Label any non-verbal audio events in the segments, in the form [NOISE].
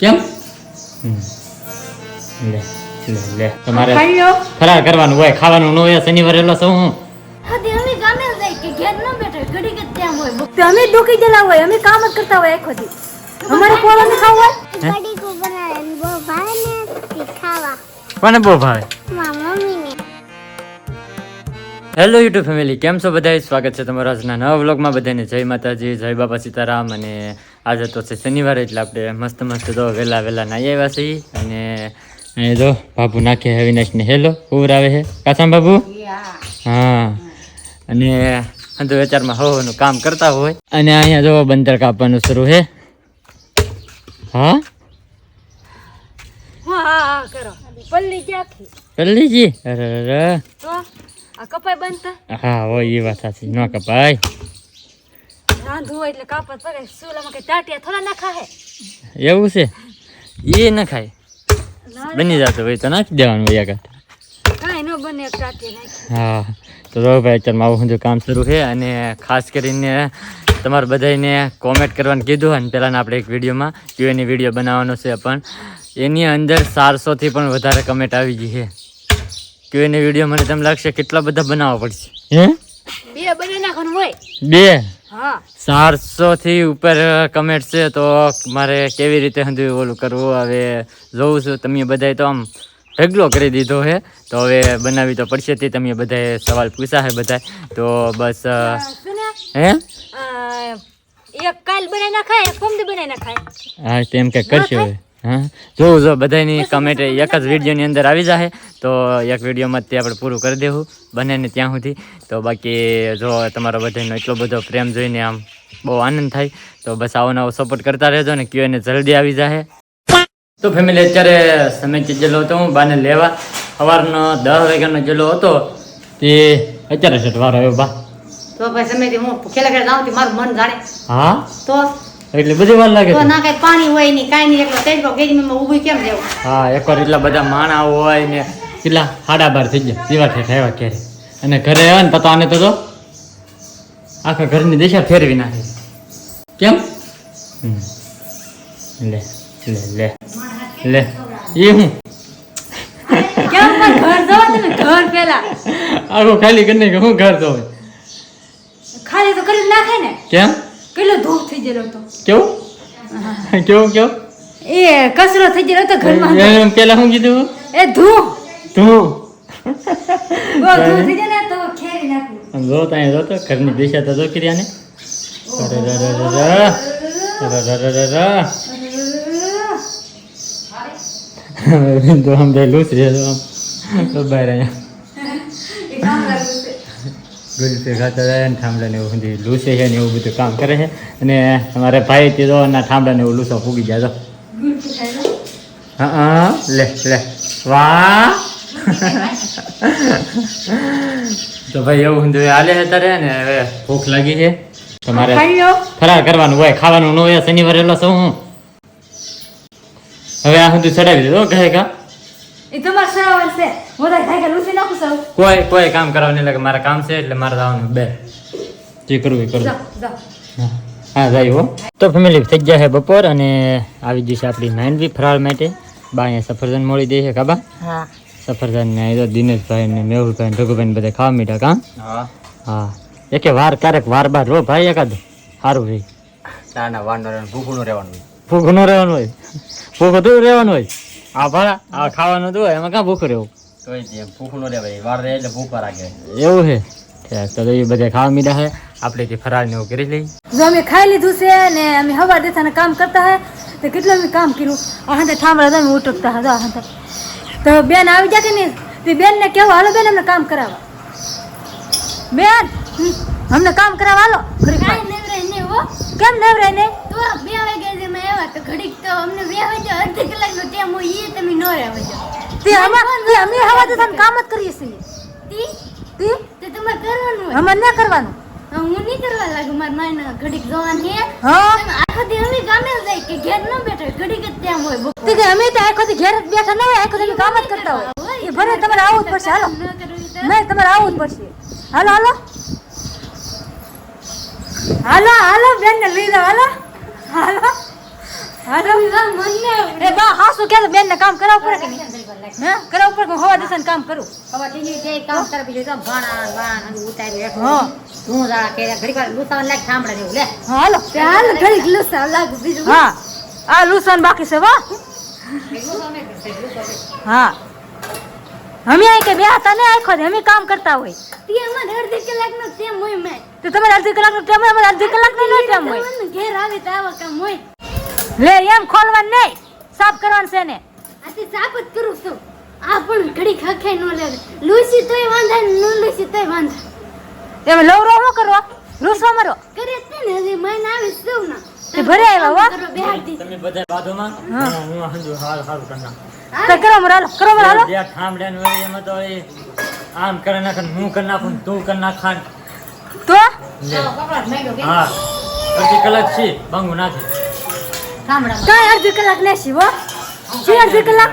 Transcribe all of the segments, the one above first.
કેમ? હમ. લે લે. લે તમારે ખાઈ લો. ફરાર કરવાનું હોય ખાવાનું ન હોય શનિવારે એટલે શું? હું અમે ગામે જાય કે ઘેર ન બેઠો ઘડી કે ત્યાં હોય. તો અમે દુખી ગયેલા હોય અમે કામ જ કરતા હોય આખો દી. અમારે કોળો ને ખાવું હોય? કડી કો બનાવે બહુ ભાઈ ને ખાવા. કોને બહુ ભાવે? મારા મમ્મી હેલો યુટ્યુબ ફેમિલી કેમ છો બધા સ્વાગત છે તમારા આજના નવા વ્લોગમાં બધાને જય માતાજી જય બાપા સીતારામ અને આજે તો છે શનિવાર એટલે આપણે મસ્ત મસ્ત તો વહેલા વહેલા નાહી આવ્યા છીએ. અને અહીં જો બાબુ નાખે અવિનાશને. હેલો ઉર આવે છે. કાસામ બાબુ હા. અને તો વેચારમાં હવાનું કામ કરતા હોય. અને અહીંયા જો બંદર કાપવાનું શરૂ છે. હા? હા હા હા કરો. પલ્લી ક્યાંથી? કલ્લીજી અરે હા હોય એ વાત સાચી. ન કપાય. રાંધવું એટલે કાપત પડે સુલામાં કઈ ટાટિયા થોડા નાખા હે એવું છે? એ ન ખાય બની જતો હોય તો નાખી દેવાનું હોય આગળ. કાંઈ ન બને ટાટિયા હા તો જો ભાઈ અત્યારે મારું બધું કામ શરૂ છે અને ખાસ કરીને તમારે બધાને કોમેન્ટ કરવાનું કીધું અને પહેલાં આપણે એક વિડીયોમાં ક્યુએની વીડિયો બનાવવાનો છે પણ એની અંદર ચારસોથી પણ વધારે કમેન્ટ આવી ગઈ છે. ક્યુએની વીડિયો મને તમને લાગશે કેટલા બધા બનાવવા પડશે? હે બે બને નાખવાનું હોય. બે? ચારસો થી ઉપર કમેન્ટ છે તો મારે કેવી રીતે હંધું ઓલું કરવું? હવે જોઉં છું તમે બધાએ તો આમ ઢગલો કરી દીધો છે તો હવે બનાવી તો પડશે તે તમે બધાએ સવાલ પૂછા છે બધા તો બસ હે? એક કાલ બનાવી નાખાય એક બનાવી નાખાય. હા તેમ કે કરશે હવે. હા? જોઉં જો બધાની કમેન્ટ એક જ વિડીયોની અંદર આવી જશે તો એક વિડીયોમાં તે આપણે પૂરું કરી દેવું બને ને ત્યાં સુધી. તો બાકી જો તમારો બધાનો એટલો બધો પ્રેમ જોઈને આમ બહુ આનંદ થાય તો બસ આવો નવો સપોર્ટ કરતા રહેજો ને ક્યુ એને જલ્દી આવી જશે તો ફેમિલી અત્યારે સમય ચીજેલો હતો હું બાને લેવા. સવારનો દસ વાગ્યાનો જેલો હતો તે અત્યારે છે વાર આવ્યો બા. તો ભાઈ સમય હું ખેલા ખેલા જાઉં મારું મન જાણે? હા? તો? એટલે બધી વાર લાગે તો ના કઈ પાણી હોયની કાંઈ નહીં એકલો તેજ ગેજમાં ઊભી કેમ રહેવું? હા એકવાર એટલા બધા માણા હોય ને કેટલા સાડા બાર થઈ ગયા દીવા છે આવ્યા ક્યારે? અને ઘરે આવે ને તો આને તો જો આખા ઘરની દિશા ફેરવી નાખી. કેમ? લે લે લે લે. એ હું? આખું ખાલી કરીને હું ઘર તો ખાલી તો કરી નાખે ને. કેમ? કેટલો ધૂપ થઈ ગયેલો હતો. કેવું? કેવું કેવું? એ કચરો થઈ ગયેલો હતો ઘરમાં. પેલા શું કીધું? એ ધૂ તું બહુ ધૂ થઈ જાય ને તો ખેરી નાખવું જો ત્યાં જો તો ઘરની દિશા તો ને. આમ બે લૂસ તો આમ. બહાર અહીંયા. ગુલફી ખાતા જાય ને ઠામડાને એવું બધી લૂસે છે ને એવું બધું કામ કરે છે. અને તમારે ભાઈ તે તો ના ઠામડાને એવું લૂસો ફૂગી જાય તો હા હા લે લે. વાહ. તો ભાઈ એવું હું હાલે છે તારે ને હવે ભૂખ લાગી છે. તમારે ફરાર કરવાનું હોય ખાવાનું ન હોય શનિવારે એટલે શું? હું હવે આ સુધી ચડાવી દીધો કહે કા? એ છે? હું નાખું સૌ કોઈ કોઈ કામ કરવાનું એટલે મારે કામ છે એટલે મારે જવાનું. બે. જે કરવું એ કરવું. જાઓ જાઓ. હા. હા જાય હો. તો ફેમિલી થઈ ગયા છે બપોર અને આવી જશે આપણી માંડવી ફરાળ માટે. બા અહીંયા સફરજન મળી દે છે કાબા હા. સફરજન ને તો દિનેશભાઈ ને મેહુલભાઈ ને ભગુભાઈ ને બધા ખાવા મીઠા કામ હા. એક એકે વાર ક્યારેક વાર બાર રો ભાઈ એકાદ? સારું ભાઈ ચાના વાંડો ભૂખું રહેવાનું ભૂખ ન રહેવાનું હોય. ભૂખ રહેવાનું હોય. આ ભલા આ ખાવાનું તો એમાં ક્યાં ભૂખ રહેવું? તોય તે ભૂખું ન રહેવાય. વાર રહે એટલે ભૂખ રાખે એવું છે? તો એ બધા ખાવા મીઠા છે. આપણે તે ફરાળ ને એવું કરી લઈ જો અમે ખાઈ લીધું છે ને અમે હવા દેતા ને કામ કરતા હે તો કેટલું અમે કામ કર્યું? આ હાથે ઠામડા તમે ઉટકતા હતા આ હાથે તો બેન આવી જાય કે નહીં? તે બેન ને કેવું હાલો બેન અમને કામ કરાવવા. બેન અમને કામ કરાવવા હાલો. કેમ નવરાય ને તો બે વાગ્યા તો ઘડીક તો અમને બે વાગ્યા અડધી કલાકનો ટાઈમ હોય એ તમે ન રહેવા જાઓ તે. અમાર તે અમે હવા દેતા ને કામ જ કરીએ છીએ. તી? તે? તે તમારે કરવાનું હોય. અમાર ના કરવાનું. હું નહીં કરવા લાગુ મારા માને ઘડીક જોવાનું હે. હા. આખો દી અમે ગામે જ જાય કે ઘેર ન બેઠો ઘડીક જ ત્યાં હોય તે કે અમે તો આખો દી ઘેર જ બેઠા ન હોય આખો દી કામ જ કરતા હોય. એ ભલે તમારે આવવું જ પડશે હાલો. નહીં તમારે આવું જ પડશે. હાલો હાલો. હાલો હાલો બેન ને લઈ જાઓ હાલો. હાલો. ને કામ કરાવવું પડે કે નહીં? હા કરાવવું પડે કે હવા દિવસે કામ કરું? હવે ટીવી છે કામ કરે બીજું તો ભાણા વાણ બધું ઉતાર્યું હા. હેઠું જા કે ઘડીક વાર લૂસાવા લાગ ઠામડા જેવું લે. હાલો. ચાલ ઘડીક લુસા લાગુ બીજું હા આ લુસાન બાકી છે વાહ હા. અમે અહીં કે બે હતા ને આખો અમે કામ કરતા હોય. તે અમારે અડધી કલાકનો ટેમ હોય મેં. તો તમારે અડધી કલાકનો ટાઈમ હોય અમારે અડધી કલાકનો નહીં ટાઈમ હોય. ઘેર આવે તો આવા કામ હોય. લે એમ ખોલવાનું નહીં. સાફ કરવાનું છે ને આથી સાફ જ કરું છું. આ પણ ઘડી ખખે ન લે લુસી તોય વાંધા ને ન લુસી તોય વાંધા. એમ લવરો શું કરો રૂસવા મરો. કરે જ તે ને હજી મહિને આવે શું ના. તે ભરે આવ્યા વા તમે બધા વાદોમાં હું. હંજો હાલ હાલ કરના. તો કરો મરો કરો મરો હાલો. બે ઠામડા ને એમાં તો એ આમ કરે નાખે ને હું કર નાખું તું કર નાખા તો? હા. અડધી કલાક છે બંગુ નાખે. કાંઈ અડધી કલાક લેશી હો. છે અડધી કલાક?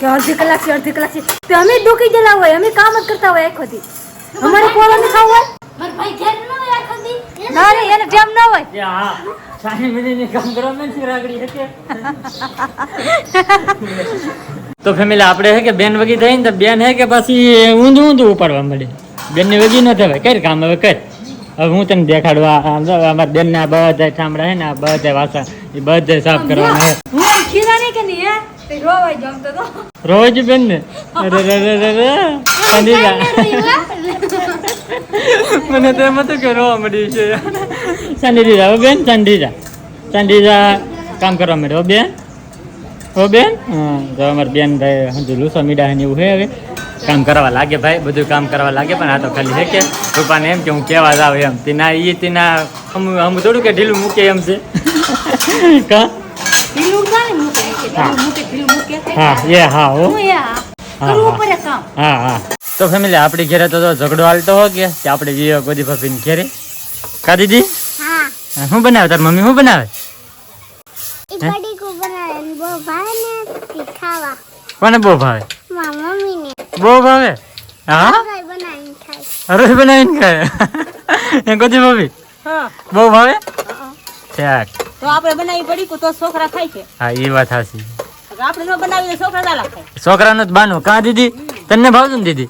કે અડધી કલાક છે અડધી કલાક છે. તો અમે દુખી ગયેલા હોય અમે કામ જ કરતા હોય આખો દી. અમારે કોવાનું ખાવું હોય? મારા ભાઈ ઘેર ન હોય આખો દી. ના રે એને ટાઈમ ન હોય. કે હા મિનિટની કામ કરવા મેં રાગડી હતી તો ફેમિલી આપણે હે કે બેન વગી થઈ ને તો બેન હે કે પછી ઊંધું ઊંધું ઉપાડવા મળે? બેન ને વગી ન થવાય કર કામ હવે કર. હવે હું તને દેખાડવા અમારા બેન ના બધા ચામડા હે ને આ બધા વાસણ એ બધા સાફ કરવાના હે. ખીરા નહીં કે નહીં હે? જમતો તો રોજ બેન ને? અરે રે રે રે રે મને તો એમ હતું કે રોવા મળી છે. ચાંદી બેન ચાંદી જા ચાંદી જા કામ કરવા મળ્યો બેન? હો બેન? હા તો અમારા બેન ભાઈ હજુ લુસો મીડા ને એવું હે હવે. કામ કરવા લાગે ભાઈ બધું કામ કરવા લાગે પણ આ તો ખાલી છે કે પપ્પાને એમ કે હું કેવા જાવ એમ. તેના એ તેના હમ હમ થોડું કે ઢીલું મૂકે એમ છે. [LAUGHS] કા? ઢીલું ના મૂકે કે મૂકે ઢીલું મૂકે હા એ હા હો. હું એ હા, કરવું હા. પડે કામ. હા હા. તો ફેમિલી આપણી ઘરે તો જો ઝઘડો હાલતો હો કે કે આપણે જઈએ ગોદી ભાભીને ઘેરે. કા દીદી? હા. હા, શું બનાવે? તાર મમ્મી શું બનાવે? એ કડી કો બનાવે ને બહુ ને ખાવા કોને બહુ ભાવે? મમ્મીને બહુ ભાવે? હા? ભાઈ બનાવીને ખાય. અરે બનાવીને ખાય? એ ગોદી ભાભી હા. બહુ ભાવે? ઠીક તો આપણે બનાવી પડી તો છોકરા ખાય છે? હા એ વાત હાસી આપણે ન બનાવીએ છોકરા ચાલા ખાય. છોકરાનું જ બાનું. કા દીદી? તને ભાવતું ને દીદી?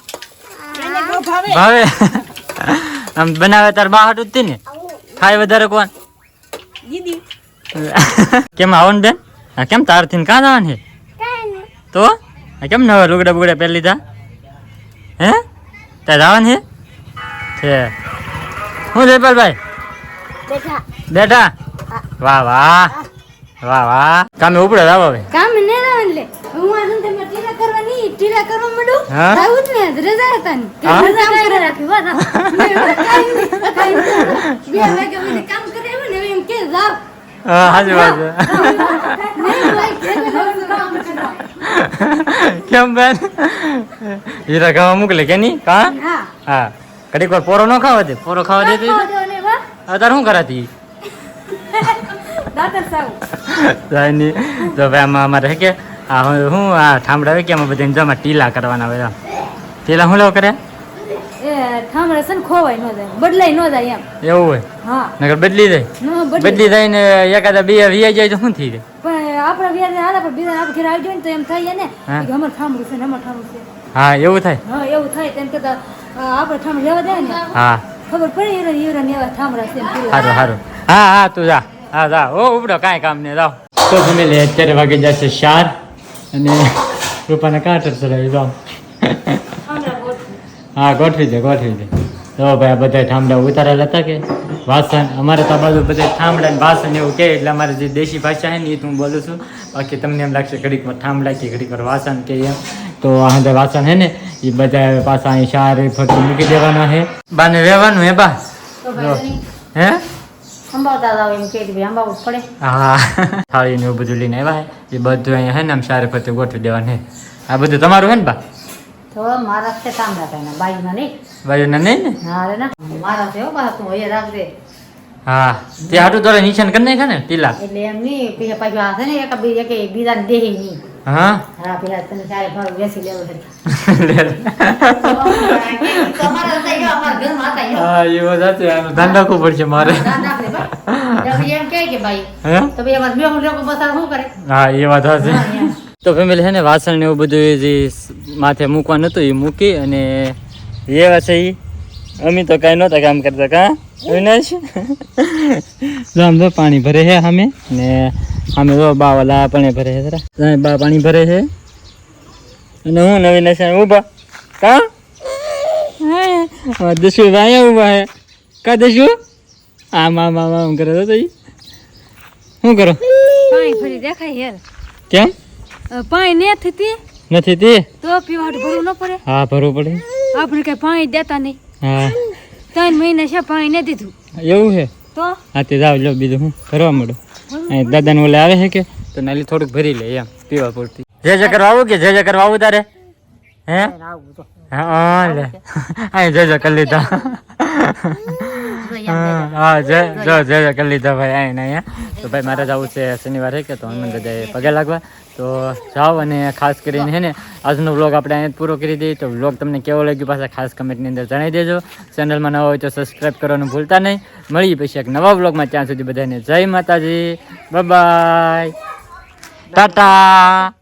ભાવે. આમ બનાવે તાર બાહટ હાટું ને? ખાય વધારે કોણ? દીદી. કેમ આવન બેન? કેમ તારથી કાં જવાનું છે? તો? કેમ નવા લુગડા બુગડા પહેરી લીધા? હે? જવાનું છે? છે. શું જયપાલભાઈ? બેઠા. બેટા વાહ વાહ. વાહ વાહ. કામે ઉપડે રાવ હવે. કામ ને લે. હું આ ધંધે માં કરવાની? ટીરા કરવા માંડું? હા? આવું જ ને રજા હતા ને. રજા કરે રાખી વાહ. [LAUGHS] બે વાગે મને કામ કરે એવું ને એમ કે જાવ હા હાજી વાત નહીં ભાઈ કે કામ કરવા કેમ બેન? હીરા ખાવા મોકલે કે નહીં? કા? હા. હા. ઘડીક વાર પોરો ન ખાવા દે. પોરો ખાવા દે અત્યારે શું કરાતી? તો ભાઈ આમાં અમારે કે આ હું આ ઠામડા કે અમે બધાને જમા ટીલા કરવાના બધા ટીલા શું લેવો કરે? છે ને જાય. બદલાય ન જાય એમ. એવું હોય? હા. નકર બદલી જાય બદલી. જાય ને એકાદા બે વીઆઈ જાય તો શું થઈ જાય? આપણા વ્યાજ ને આલા પણ બીજા આપણે ઘેર આવી જોઈએ ને તો એમ થાય ને. કે અમારે ઠામડું છે ને અમારે ઠામડું છે. હા એવું થાય. હા એવું થાય તેમ કે આપણે ઠામડું લેવા જાય ને? હા. ખબર પડે એરા એરા ને એવા ઠામડા છે. સારું સારું હા હા તું જા. હા જા. ઓ ઉપડો કાંઈ કામ નહીં જાવ તો ફેમિલી અત્યારે વાગી જશે શાર અને રૂપાને કાંટર ચડાવી જાવ હા ગોઠવી દે ગોઠવી દે. તો ભાઈ આ બધા ઠામડા ઉતારેલા હતા કે? વાસણ અમારે તો આ બાજુ બધા ઠામડા ને વાસણ એવું કે એટલે અમારે જે દેશી ભાષા છે ને એ તો હું બોલું છું. બાકી તમને એમ લાગશે ઘડીકમાં ઠામડા કે ઘડીક પર વાસણ કે એમ. તો આ વાસણ છે ને એ બધા પાછા અહીં સારી ફરતી મૂકી દેવાના છે બાને રહેવાનું હે બા? હે? હા? થાળી ને એવું બધું લઈને આવ્યા એ બધું અહીંયા હે ને આમ સારે ફરતે ગોઠવી દેવાનું આ બધું તમારું હે ને બા? તો મારા છે નહીં. નહીં ને? ના રે ના મારા છે બા તું અહીંયા રાખજે. હા તે હાટું તારે નિશાન કરી નાખ્યા ને ટીલા? એટલે એમ નહીં પછી પાછું આ છે ને એક બી એક બીજાને દેહી નહીં. હા? હા પેલા તને બેસી લેવું [LAUGHS] એ આનું ધ્યાન રાખવું પડશે મારે. ભાઈ. એમ કે ભાઈ તો ભાઈ લોકો બસાર શું કરે? હા એ વાત તો ફેમિલી છે ને વાસણ ને એવું બધું એ જે માથે મૂકવાનું હતું એ મૂકી અને એવા છે ઈ? અમે તો કાંઈ નહોતા કામ કરતા કા? અવિનાશ જો આમ તો પાણી ભરે છે સામે ને અમે તો બા વાલા પાણી ભરે છે જરા. બા પાણી ભરે છે. અને હું નવી નશા ઊભા. કા? હા. દસુ ભાઈ ઊભા હે કા દસુ? આમ આમ આમ આમ કરે તો તઈ? શું કરો? પાણી ફરી દેખાય હેલ. કેમ? પાણી નથી તી. નથી તી? તો પીવાડું ભરવું ન પડે. હા ભરવું પડે. આપણે કઈ પાણી દેતા નહીં. હા. ત્રણ મહિના છે પાણી નથી દીધું. એવું છે? તો? હા તે જાવ લો બીજું હું કરવા મળો અહીં દાદાને ઓલે આવે છે કે તો નાલી થોડુંક ભરી લે એમ પીવા પૂરતી. જે જે કરવા આવું કે જે જે કરવા આવું તારે? હે? હા લે. અહીં જે જે કરી લીધા. હા હા જે જય કરી લીધા ભાઈ અહીં અહીંયા. તો ભાઈ મારે જવું છે શનિવારે કે તો હનુમાન દાદાએ પગે લાગવા. તો જાઓ અને ખાસ કરીને હે ને, આજનો વ્લોગ આપણે અહીંયા પૂરો કરી દઈએ. તો વ્લોગ તમને કેવો લાગ્યો પાછા ખાસ કમેન્ટની અંદર જણાવી દેજો. ચેનલમાં નવા હોય તો સબસ્ક્રાઈબ કરવાનું ભૂલતા નહીં. મળીએ પછી એક નવા વ્લોગમાં ત્યાં સુધી બધાને જય માતાજી. બાય ટાટા